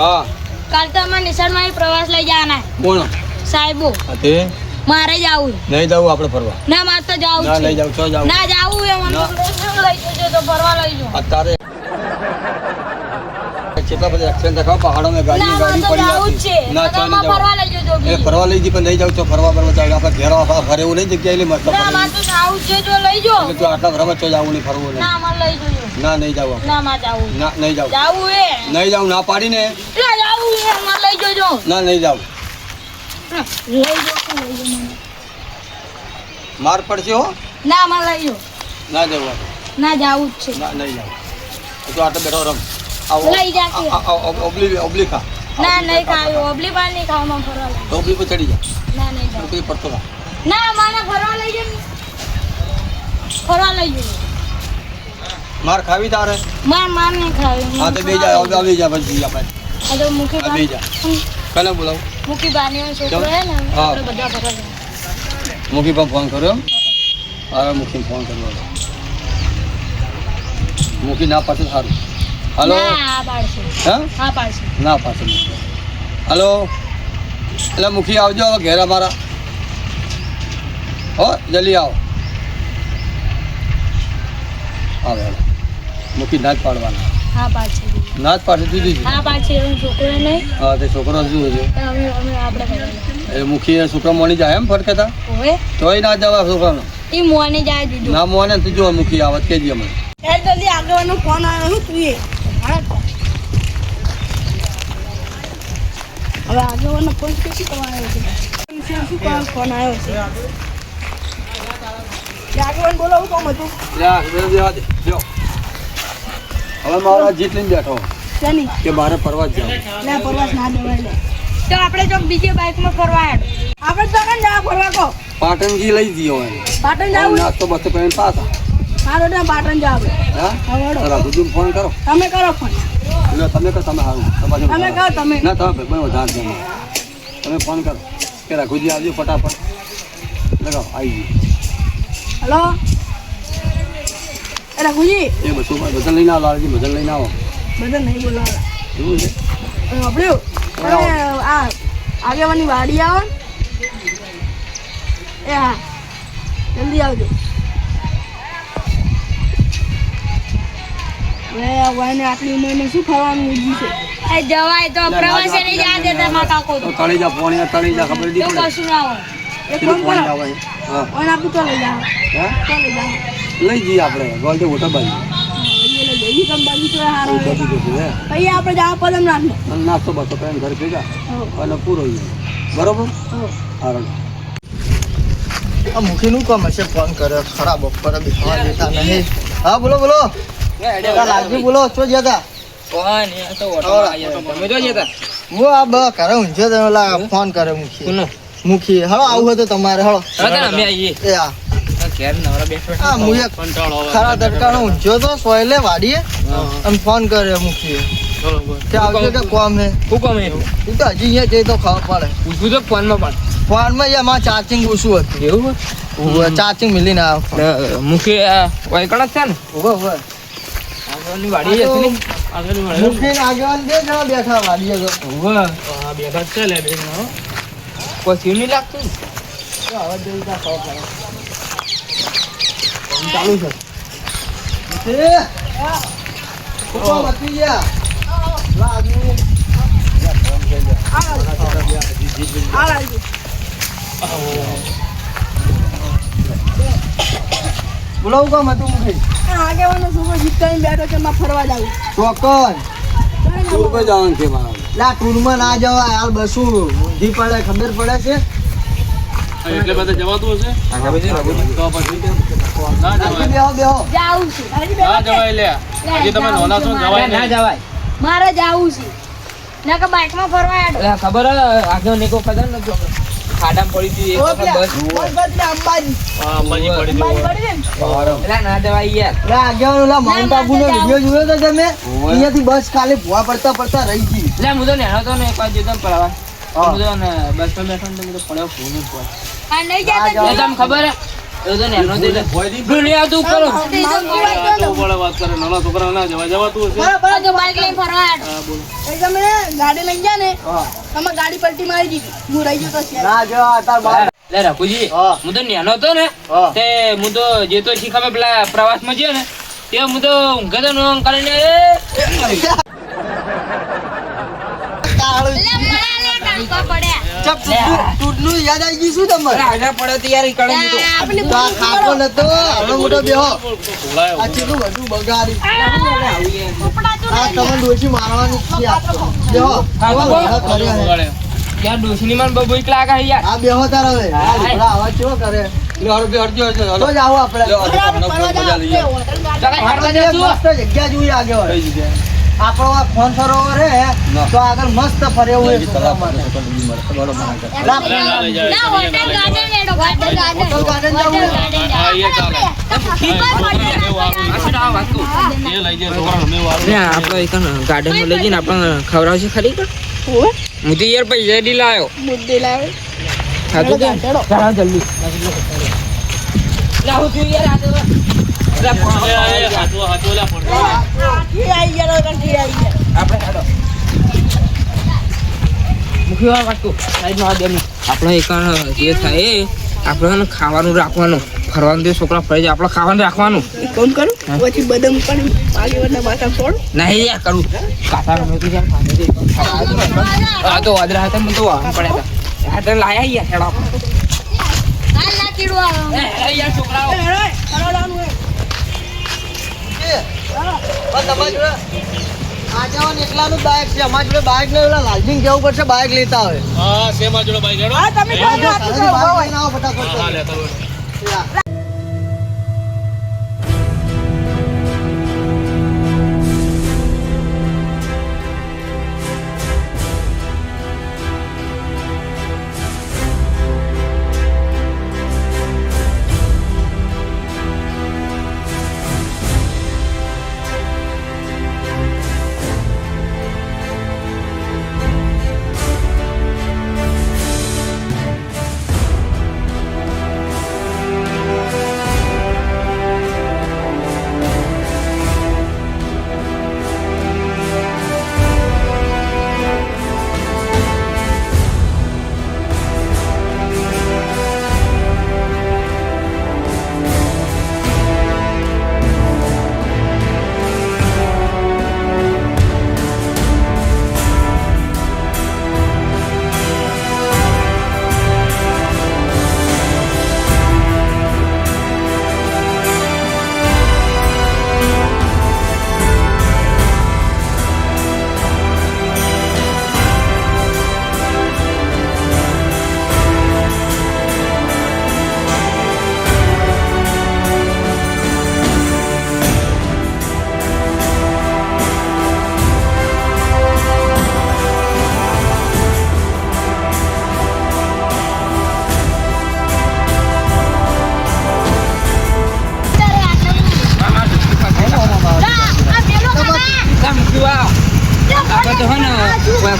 હા. કાલ તો અમે નિશાળમાં પ્રવાસ લઈ જવાના. કોણ? સાહેબો. અતે મારે જવું નહીં જવું આપણે ફરવા. ના મારે તો જવું ના લઈ જાવ છો જાવ ના જાવું એ મને લઈ જજો તો ફરવા લઈ જાઓ અત્યારે કેટલા બધા એક્સિડન્ટ થયા પહાડોમાં ગાડી ગાડી પડી જ. ના તો ચાલે ફરવા લઈ જજો એ ફરવા લઈ જઈ પણ નહીં જાવ તો ફરવા ફરવા ચાલે આપણે ઘેર આવા ફરે એવું નહીં જગ્યાએ એટલે મસ્ત ના તો જવું છે જો લઈ જો. એટલે તું આટલા ભરવા ચો જાવું નહીં ફરવું નહીં. ના મારે લઈ જજો. ના નહીં જાવ ના મારે જાવું ના નહીં જાવ જાવું એ નહીં જાવ ના પાડીને. ના જાવું એ મારે લઈ જજો. ના નહીં જાવ લઈ જો તો જો. માર પડશે હો. ના મારે લઈ જો. ના જવું ના જાવું જ છે. ના નહીં જાવ તો આટલો બેઠો રમ. આવો. લઈ જા કે. આ- આ- આ- ઓબલી ઓબલી ખા. ના નહીં ખાવું ઓબલી નહીં ખાવામાં ફરવા લઈ ઓબલી પર ચડી જા. ના નહીં જાવું ઓબલી પડતો થા ના મને ફરવા લઈ જજો ફરવા લઈ જજો માર ખાવી તારે? માર માર નહીં ખાવી. હા તો બે જા આવી જા પછી આપણે. આ તો મુખી બા જા. કને બોલાવું. મુખી બાની છોકરો હે ને આપણે બધા ફરવા. મુખી પર ફોન કર્યો? હવે મુખી ફોન કર્યો. મુખી ના પાડશે સારું. હલો? ના હા? ના પાડશે હલો? એટલે મુખી આવજો હવે ઘેર અમારા. હો જલ્દી આવો. આવે મુખી ના જ પાડવાના. હા પાડશે ના જ પાડશે દીધી હા પાડશે છોકરો નહીં હા તે છોકરો શું જઈએ. એ મુખી એ છોકરા મોની જાય એમ ફટકેતા તોય ના જવા છોકરાનો. એ મોને જાય દીધું. ના મોને તો જો મુખી આવત કેજી અમે જલ્દી આગળનો ફોન આવ્યો હું તું એ હવે આગળનો ફોન શું કરવા આવ્યો છે શું કરવા ફોન આવ્યો છે આગળ બોલાવું કોમ હતું જા, બે બેવા દે, જો. હવે મારા જીત લઈને બેઠો કે મારે જવું પ્રવાસ ના દેવાય તો આપણે જો બીજે બાઇકમાં ફરવા હેડ આપણે તો કન ફરવા કો પાટણ ઘી લઈ જઈએ પાટણ જાવ નાસ્તો બસ્તો કરીને પાછા હારો તો પાટણ જાવ હા? ફોન કરો. તમે કરો ફોન એટલે તમે કહો તમે સારું તમારે તમે કહો તમે. ના તમે ભાઈ વધારે જમો તમે ફોન કરો. કે રાઘુજી આવજો ફટાફટ. લગાવો આવી ગયું. હલો? એ રઘુજી એ બધું બદલ લઈને આવો લાલજી બદલ લઈને આવો. બધા નહીં બોલાવા. એવું છે? આ આગેવાની વાડી આવો એ હા જલ્દી આવજો. હવે આટલી ઉંમરને શું ખાવાનું ઉજ્યું છે? એ જવાય તો પ્રવાસે નહીં જવા દેતા મારા કાકો તો. તળી જા પોણી તળી જા ખબર નહીં પડે. કશું ના હોય. એ કેટલું ફોન આવે હા. ફોન આપું તો લઈ જાઓ. હા? તો લઈ જાઓ. લઈ જઈએ આપણે. ગોલ્ડે હોટલ બાજુ. તો હારો હે પછી આપણે જવા પદમ નાસ્તો બાસ્તો કરીને ઘર ભેગા. અને પૂરો બરોબર? હારું. આ મુખીનું કામ હશે? ફોન કર્યો. ખરાબ બપોરે બેસવા દેતા નહીં. હા બોલો બોલો. લાલજી બોલો છો જતા હું આ બ ઘરે ઊંઝો તો ઓલા ફોન કર્યો મુખી મુખી હળો આવું હતું તમારે હળો. એ આ. હા હું એક ખરા તડકાનો ઊંઝો તો સોયલે વાડીએ. અને ફોન કર્યો મૂકીએ. કે આવજો કે કોમ હે? હું તો હજી અહીંયા જઈ તો ખબર પડે. ફોનમાં એમાં ચાર્જિંગ ઓછું હતું. ચાર્જિંગ મિલી ના મુખી વાયકણ છે ને? ઊભો ઊભો. આગળની વાડી હતી ને? મુખી આગેવાન બે જણા બેઠા વાડીએ તો હા બેઠા છે લે બે જણા, કોઈ નહીં લાગતું? ચાલુ છે. એ કોણ મતી ગયા. લાગુ બોલાવું કામ હતું મુખે આગેવાનો છોકરો જીત કરીને બેઠો છે માં ફરવા જાવ. ચોકન ટૂર પર જવાનું છે મારા? લા ટૂરમાં ના જવાય હાલ બસું. ઊંધી પડે ખબર પડે છે? એટલે બધા જવાતું હશે? આગળ રઘુજી. તો પછી ના જવાય. બેહો બેહો. જાવું છું. ના જવાય લે આજે તમે નોના છો જવાય ના જવાય. મારે જાવું છે. ના કે બાઇકમાં ફરવા આડો ખબર હે, આગળ નીકો ખબર નથી જો ખાડામાં પડી હતી એક વખત બસ અંબાજી. અંબાજી અંબાજી પડી છે ને? ના જવાય યાર. લા આગેવાન ઓલા માઉન્ટ આબુ નો વિડિયો જોયો તો તમે? અહીંયાથી બસ ખાલી ભૂવા પડતા પડતા રહી ગઈ. એટલે હું તો નેનો તો ને એક વાર જતો હા. તો ને બસમાં બેઠો ને તો પડ્યો ફોન જ આ નહીં ના જતા જાવ. એટલે તમને ખબર હે? ગાડી તો ના તો હું તો જે તો શીખામે પેલા પ્રવાસમાં ગયો ને તે હું તો ઊંઘે ટૂટનું- ટૂટનું યાદ આવી ગયું શું પડે તો યાર કળે તો. આ નતો મોટો બેહો. આ બધું બગાડી. આ ડોશી મારવાની છે બેહો. યાર ડોશીની બહુ બીક લાગે યાર. આ બેહો તાર હવે. આ આવા કરે? જગ્યા જોઈએ આગળ? આપણો આ ફોન સરોવર હે તો આગળ મસ્ત ફરે એવું હોટલ ગાર્ડન મેં એક લઈ જઈને આપણે ખવડાવશે ખરી હું તો યાર પૈસા ડી લાયો. બુદ્ધિ લાવે. જલ્દી. છું યાર આ આપણે આપણે જે થાય આપણે ખાવાનું રાખવાનું. ફરવાનું તે છોકરા ફરી જાય આપણે ખાવાનું રાખવાનું. કોણ કરું? પછી બદામ પણ પાલીવાળના માથા ફોડ. નહીં યાર કરું. કાકા ગમે તો તે આ તો વાદરા હતા મને તો વાહન પડ્યા હતા. હા તો લાયા યાર હેડો. એ, એ યાર છોકરાઓ. તમારી જોડે એકલાનું બાઇક છે અમારી જોડે બાઇક નહીં ઓલા લાલજીને જવું પડશે બાઇક લેતા હા, જોડે હા તમે આવો ફટાફટ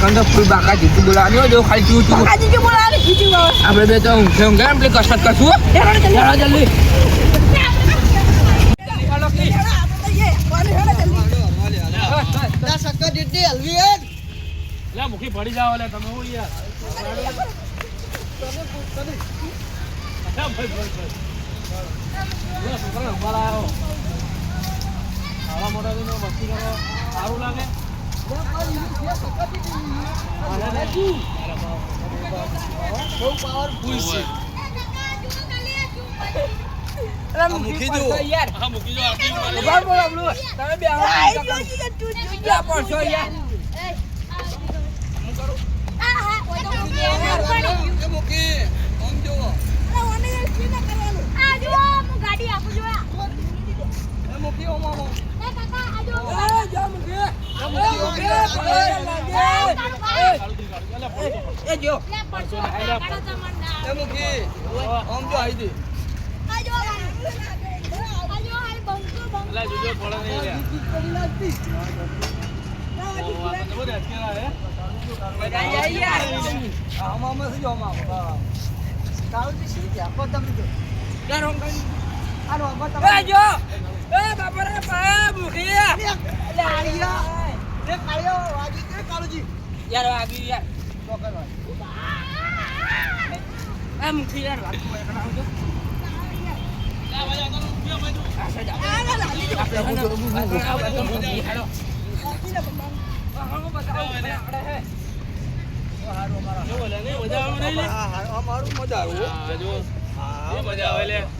કોઈ કંદો ફૂલ બાકા જીતું બોલાવ્યો જો ખાલી ચૂ ચૂ બાકા જીતું બોલાવાની જીતું આપણે બે તો ઊંઘે ઊંઘે એમ પેલી કસરત કરશું. ચાલો જલ્દી. મુખી પડી જાઓ, લે, તમે હું યાર. મોટા મસ્તી કરો. સારું લાગે? બહુ powerful છે. મૂકી જો યાર. હા, મૂકી બોલો તમે બે આવો યાર. મૂકી. અરે, ઓને કરવાનું? એ મૂકી, મૂકી. મૂકી. એ જો મૂકી. આમ જો, આઈ દે. લે, જોજો, પડે નહીં, લે. ઓ, આ તો બધા અત્યારે, હે? આમ, આમ જ જો, આમ, આમ. હા. કાળુજી શી છે? આપો તમે જો. યાર ઓમ કરી. એ જો એ બાપા રે પા મુખી એટલે આળિયા કાળિયો કે કાળુજી યાર યાર યાર આવજો મજા આવે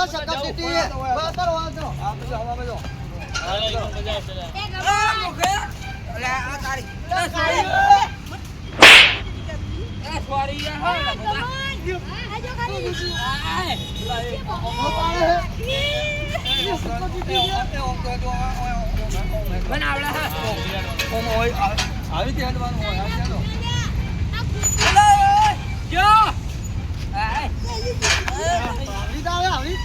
બરાબર આ જો. એ સકા આવી રીતે હેડવાનું હોય હેલો જો આવી આવી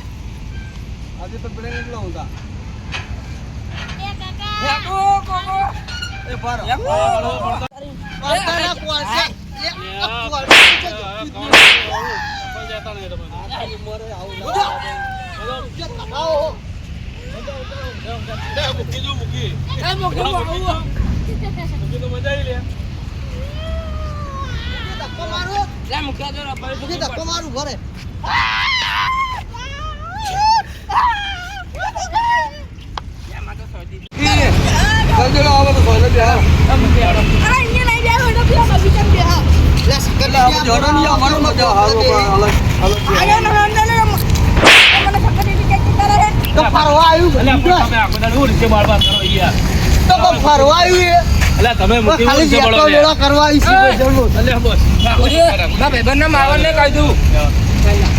આજે તો બ્રેક એટલો ઊંધા. મારું કોકો એ પારો. હેકો વાતારા કોલસા લે આ કોલસા આવો એ મુખી આવું ધક્કો મારું લે મુખી જો રબર મુકી ધક્કો મારું ઘરે એમાં તો સોજી આવે તો બે જોડો નહીં હાલો ફરવા આવ્યું તો ફરવા આવ્યું એ. તમે તો ખાલી જેટલો વેળો કરવા આવી છે કોઈ જરૂર બાપુજી બા ભાઈબંધને મારવાને કહી દઉં. તમે આખો ને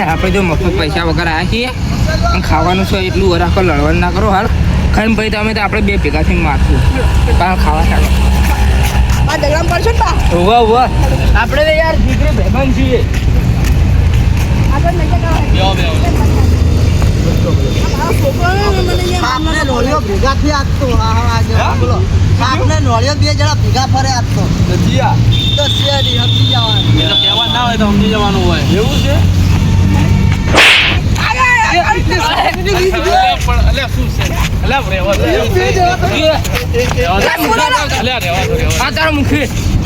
આપણે જો મફત પૈસા વગર આવ્યા છીએ. ખાવાનું છે એટલું વરાખો લડવાનું ના કરો હાલ. ખાઈને ભાઈ તમે તો આપણે બે ભેગા થઈને મારશું. ખાવા ઉવા આપણે તો યાર દીકરી ભાઈબંધ છીએ. ભેગા થી બોલો. આપને નોળિયો બે જણા ભેગા ફરે આપતો જીયા. તો શેરી સમજી જવાનું. એટલે કહેવા ના હોય તો સમજી જવાનું હોય. એવું છે?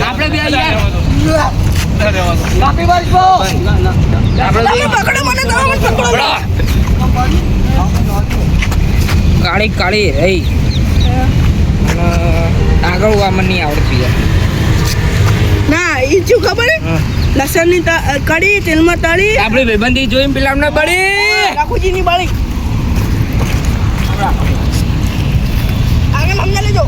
આ બે કાળી કાળી રહી આગળ વામન નહીં આવડતી ના એ શું ખબર. લસણની કડી તેલમાં તળી. આપણે ભાઈબંધી જોઈને પેલા અમને બળી. રાખુજી ની બળી. આગળ અમને લેજો.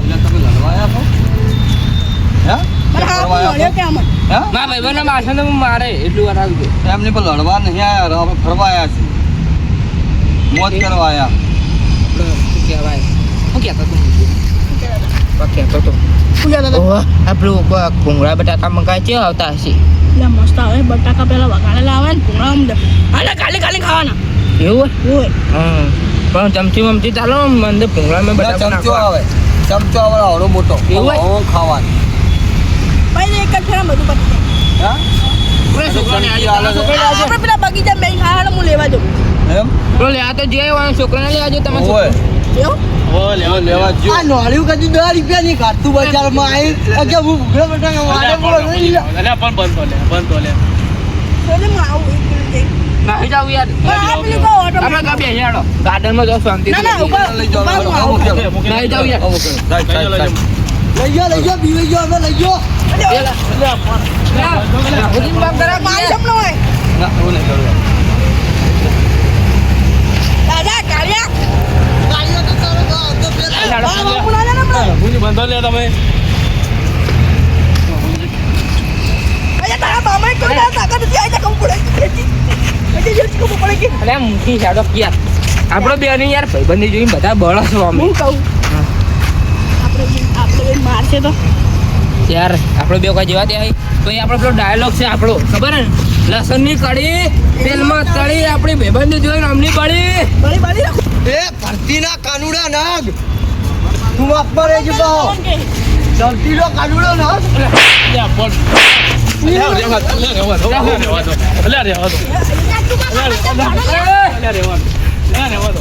મારા એટલું વાર આવજો એમને પણ લડવા નહીં આવ્યા અમે ફરવા આવ્યા છે. મોજ કરવા આવ્યા શું કહેવાય? શું કહેતા તું? કહેતો તો પૂજા દાદા ઓહ આપણું ભૂંગળા બટાકા મંગાય છે આવતા હશે એટલે મસ્ત આવે બટાકા પેલા વગાડેલા આવે ને ભૂંગળા અમને હાલે કાલે કાલે ખાવાના એવું હોય હા પણ ચમચી મમચી ચાલો મને ભૂંગળા મેં બધા બટાકા ચમચો આવે ચમચો આવે આવડો મોટો એવું ખાવાનું ભાઈ એક જ ફેરા બધું પતી જાય હે આપણે પેલા બગીચા બેન ખાવાના હું લેવા જાઉં એમ પેલો લે આ તો જે છોકરાને લેવા જો તમે ઓય એવું ઓ લેવા લેવા લેવા જો આ નોળિયું કદી દસ રૂપિયા ની કાઢતું બજારમાં આવી હું પણ બંધ તો લે બંધ તો લે. નાહી જાવ યાર આપણે બે હેડો ગાર્ડનમાં જાઓ શાંતિ લઈ જાઓ. નાહી જાવ યાર. લઈ ગયો લઈ ગયો અમે લઈ મારી હોય ના એવું નહીં કરવું દાદા કાળિયા ગાડીઓ તો તારો તો આવતો પેલા હેડો. હા બાપુ ના જાને આપણે ભૂલી બંધો લે તમે નથી આઈ કમ પડે અજે જે કમ પડે કે યાર આપણો બે ની યાર ભાઈબંધી જોઈને બધા બળસ અમે. કહું? આપણે આપણે મારશે તો. યાર આપણો બે કોઈ જેવા ત્યાં તો આપણો પેલો ડાયલોગ છે આપણો ખબર ને લસણની કડી તેલમાં તળી આપણી ભાઈબંધી જોઈને અમની પડી. બળી બળી રાખો એ ભરતીના કાનુડા નાગ. તું અકબર એ જ કહો ધરતીનો કાનુડો નાગ અલ્યા, પણ. અલ્યા, રહેવા દો, અલ્યા, રહેવા દો, અલ્યા, રહેવા દો. અલ્યા, રહેવા દો. અલ્યા, રહેવા દો.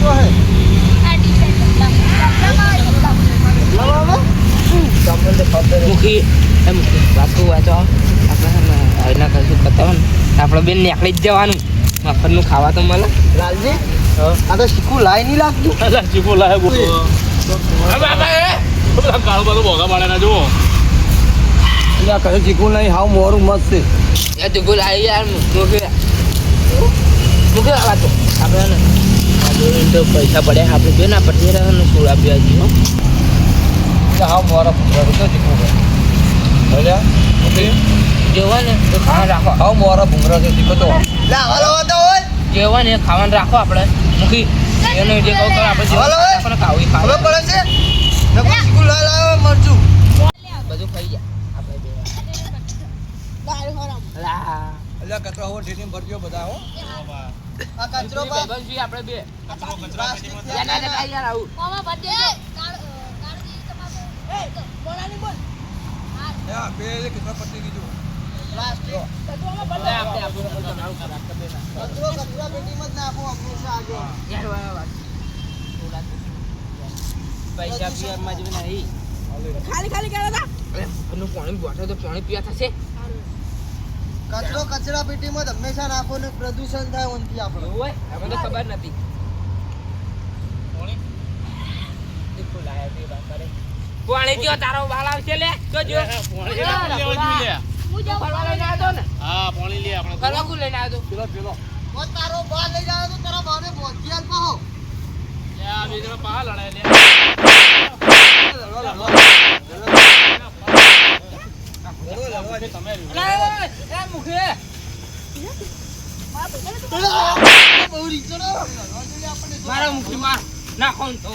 જૂતો હે. લાવો એ વાંચો આપણે ને એના કશું કરતા ને. આપણે બેન નીકળી જ જવાનું. મફતનું ખાવા તો મળે. લાલજી આ તો શીખું લાઈ નહીં લાગતું. અલ્યા, ચીકુ લાય કાળો બધો ભોગા પાડેલા જુઓ. એટલે આ ચીકુ નહીં હાવ મોરું મસ્ત છે. એ તો ગોલ યાર મૂકી. મૂકી આ વાતો. આપણે જોઈને તો પૈસા પડ્યા આપણે જોઈએ ને આપણે પટી રહ્યા ને સોળા પીવા જઈએ હો. મોરા ફૂટવા તો બોલ્યા ઓકે? જેવા ને તો ખાવાનું રાખો. હા મારા ચીકુ તો. લે આવા તો હોય. જેવા ને ખાવાનું રાખો આપણે. મૂકી. એનો જે કહું તો આપણે જેવા. આપણને ખાવું ખાવું. પડે છે? મરચું. બધું ખાઈ જાય આપણે બે અલા એટલે કચરો હોવો ઠેઠી ભરજો બધા હો આ કચરો બા ભાઈબંધ આપણે બે. કચરો યાર ના ના યાર આવું. હા. બે કચરો પટી દીધું પ્લાસ્ટિક. આપણે આપણે આપણું કચરો કચરા પેટીમાં જ નાખો હંમેશા આગળ. યાર વાહ વાહ પૈસા પીવામાં જ નહીં. ખાલી ખાલી કરે તો પાણી પીવા થશે. કચરો કચરા પેટીમાં જ હંમેશા નાખો ને પ્રદૂષણ થાય ઓનથી આપણે. હોય? તો ખબર નથી. પાણી જો તારો વાળ આવશે લે. તો જો. પોણી લેવા જોઈએ, લે. ફરવા લઈને આવ્યો ને? હા, પોણી લે આપણે. ફરવા કુ લઈને આવ્યો પેલો પેલો. ઓ તારો બા લઈ જાય તો તારા બાને બોધિયાલ પાહો લે, આ લડાય, લે. મારા મુખી માર નાખો ને તો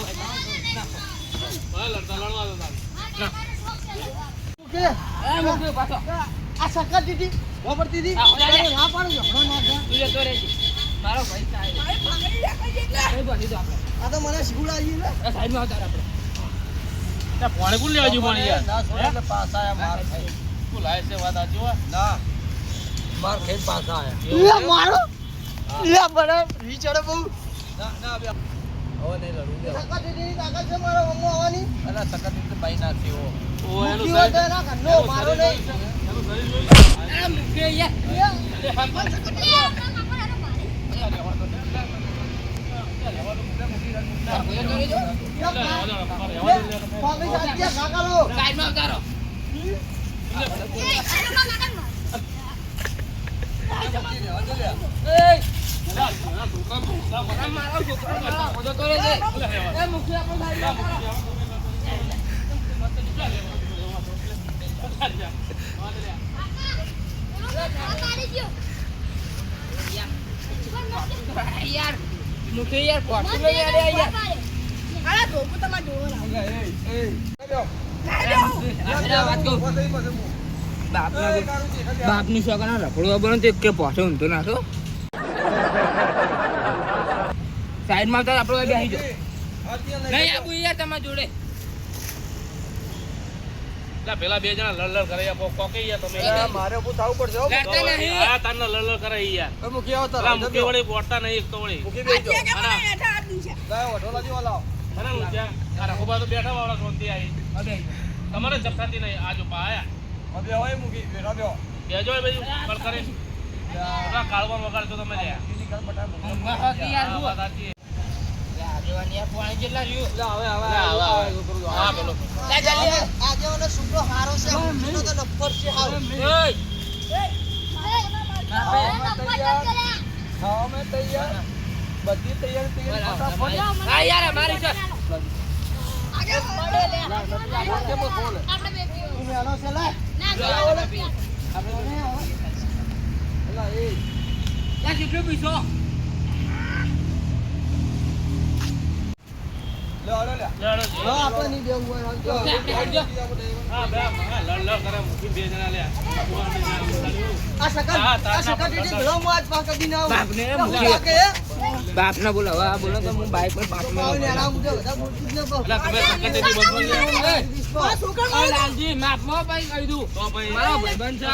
આ સક્કર દીધી. ના પાડું ના થાય. તું જતો રહેજે મારો ભાઈ સાહેબ આ તો મને શીખવાડી ને એ સાઈડમાં આવતા રહો આપણે લે, પોણી કોણ લેવા જ્યું, પોણી યાર? ના પાછા આયા માર ખાઈ કોણ છે, વાત સાચી હોય? ના માર ખાઈ પાછા આયા લે મારો લે બરાબર રીચોડે બહુ ના ના હવે નહીં લડવું દે સક્કર દીધીની તાકાત છે મારા મમ્મો આવવાની અલા સકત રીતે બાઈ નાખી હો ઓ, એનું મૂકી હોય તો શરીર- મારો નહીં એનું શરીર જોઈ લે. એ યાર કાકા લો સાઈડમાં આવતા રહો એ આ મારો છોકરો નાખો જતો રહેજે એ મુખી આપણો સાઈડમાં આવતા રહો. યાર મુખી યાર ખોટું નહીં યાર યાર. અરે ધોકું તમારે જોવો લાવો એ એ. બાપના બાપની છોકરા રખડું બનો તો કે પોઠે ઊંધો નાખો. સાઈડમાં તો આપણે બેસી જો નહીં આપું યાર તમારા જોડે. પેલા બે જણા લડ લડ કરે યાર કોક કોકે યાર તમે. મારે ઉભું થવું પડશે નહીં આ તારના લડ લડ કરે યાર. મૂકી આવો તાર. વળી બોટતા નહીં એક તો વળી. મૂકી જેવા લાવો. આ તો બેઠા વાળા શાંતિ આવી તમારે જપતાતી નહીં આજો પાયા અબે હવે હોય મૂકી, રાબ્યો બેજો એ બધું કર. કરે બધા કાળવા તમે લે, ઊંચીનો તો. ખાવામાં તૈયાર. બધી તૈયાર તૈયાર આ સકા આ તાર દીદી તાર. ભલો આજ પાકા દીના હું મૂકી. પાકે, હે? બાપને બોલો હવે બોલો તો હું બાઈક પર બાપ ને ન. એટલે તમે ભાઈ કહી દઉં. તો ભાઈ મારો ભાઈબંધ છે.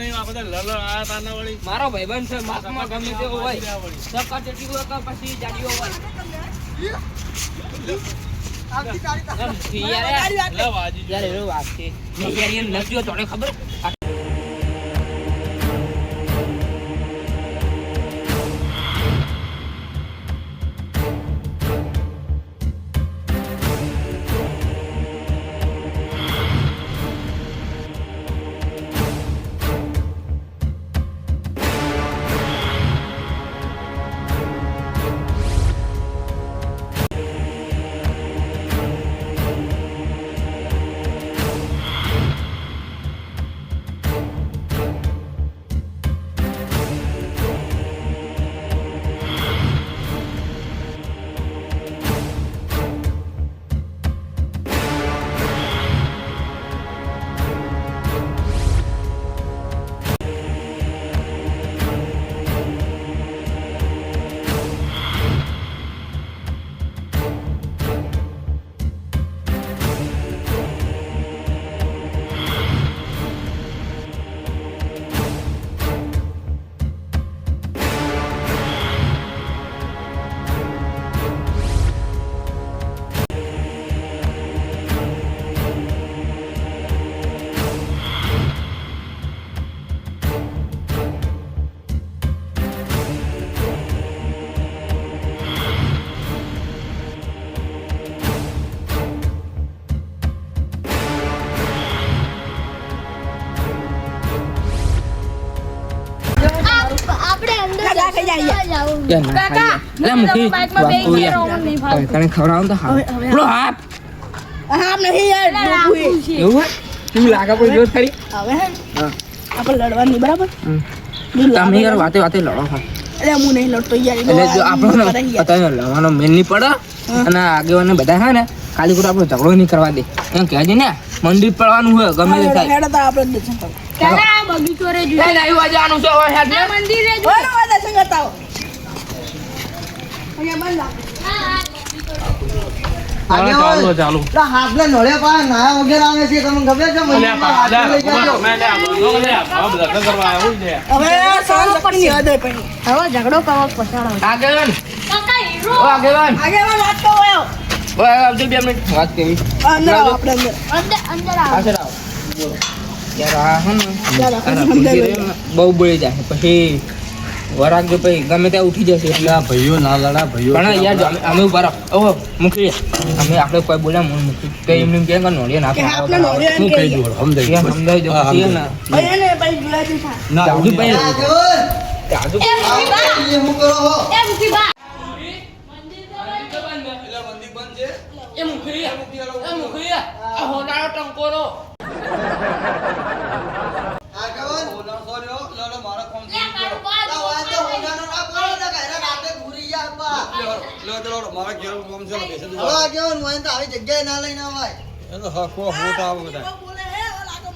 નહીં આ બધા આયા વળી. મારો ભાઈબંધ છે માપમાં ગમે તેવો હોય. કે પછી જાડીઓ હોય. આવતી યાર યાર. મેં યાર તને ખવડાવું તો. એવું હોય લાગે કોઈ જોર ખરી હવે. આપણે લડવાની બરાબર. તમે યાર વાતે વાતે લડો હા અરે હું નહીં લડતો યાર એટલે આપણો લડવાનો મેલ નહીં પડે અને આગેવાને બધા હા ને ખાલી ખોટો આપણો ઝઘડો નહીં કરવા દે. એમ કહેજે ને મંદિર પડવાનું હોય ગમે તે થાય. હેડો આપણે દર્શન કરો ચાલો. બગીચો રે જોઈએ. નહીં છે ને. મંદિરે. ચાલો ચાલો પેલા હાથને નળિયા પાસે નાયા વગેરે આવે છે તમને ખબર છે પા હવે ઝઘડો કરવા પછાડો આગેવાન. કાકા હીરો. ઓ આગેવાન. આગેવાન વાત આવજો બે મિનિટ. વાત કેવી અંદર આવો આપણે અંદર. અંદર અંદર આવો. પાછળ આવો. બોલો બહુ બળી જાય. પછી વરાગ જો પછી ગમે ત્યાં ઉઠી જશે. એટલે ભાઈઓ ના લડા ભાઈઓ. પણ યાર અમે- ઊભા રહો. ઓહો મૂકી અમે આપણે કોઈ બોલ્યા મૂળ મૂકી તો એમને કે નોડીએ ના હું કહી. દઉં સમજાઈ યાર સમજાવી દો પછી ને ભાઈ હું કરો હો એ મુખી બા એ મૂકી એ મૂકી આ હોનારો ટંકોરો આગેવાન. લડો, મારો કોમ લે મારું બા આ વાત તો હોનાનો ના કરો ને, ગયા બા. મારા કામ તો આવી જગ્યાએ ના લઈને આવાય. એ તો હકો હોતા આવે બધા. બહુ બોલે હે ઓલા લાગે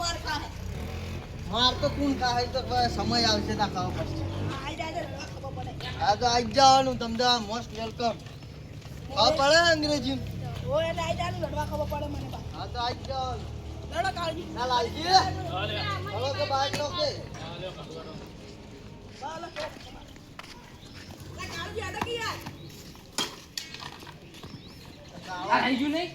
માર તો કોણ ખાય તો સમય આવશે ના ખાવા પડશે. આઈ તો આ આઈ જવાનું તમને મોસ્ટ વેલકમ હા પડે અંગ્રેજી? લડવા ખબર પડે મને બા હા તો આઈ જવાનું લડો કાળજી ના લાલજી હલો કે બાઈક નો કે ચાલો કાળજી આડા કે યાર આવી ગયું નહીં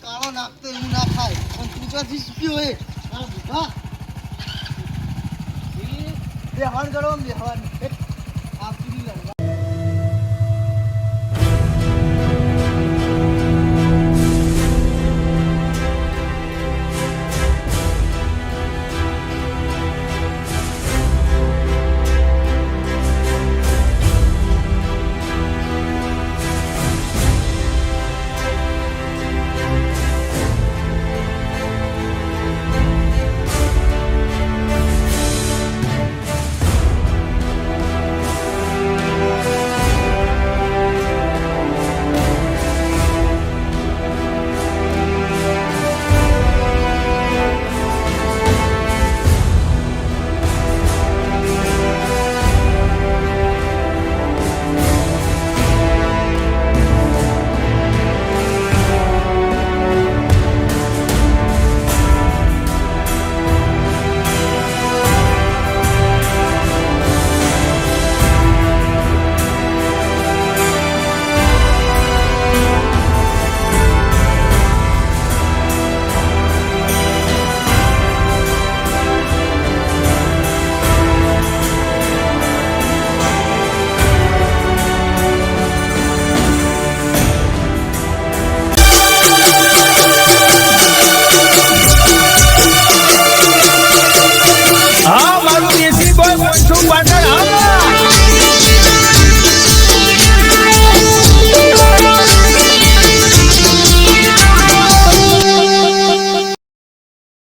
કાળો નાખતો એવું ના થાય પણ તું ચોથી હોય હા બેહવાન કરો બેહવાન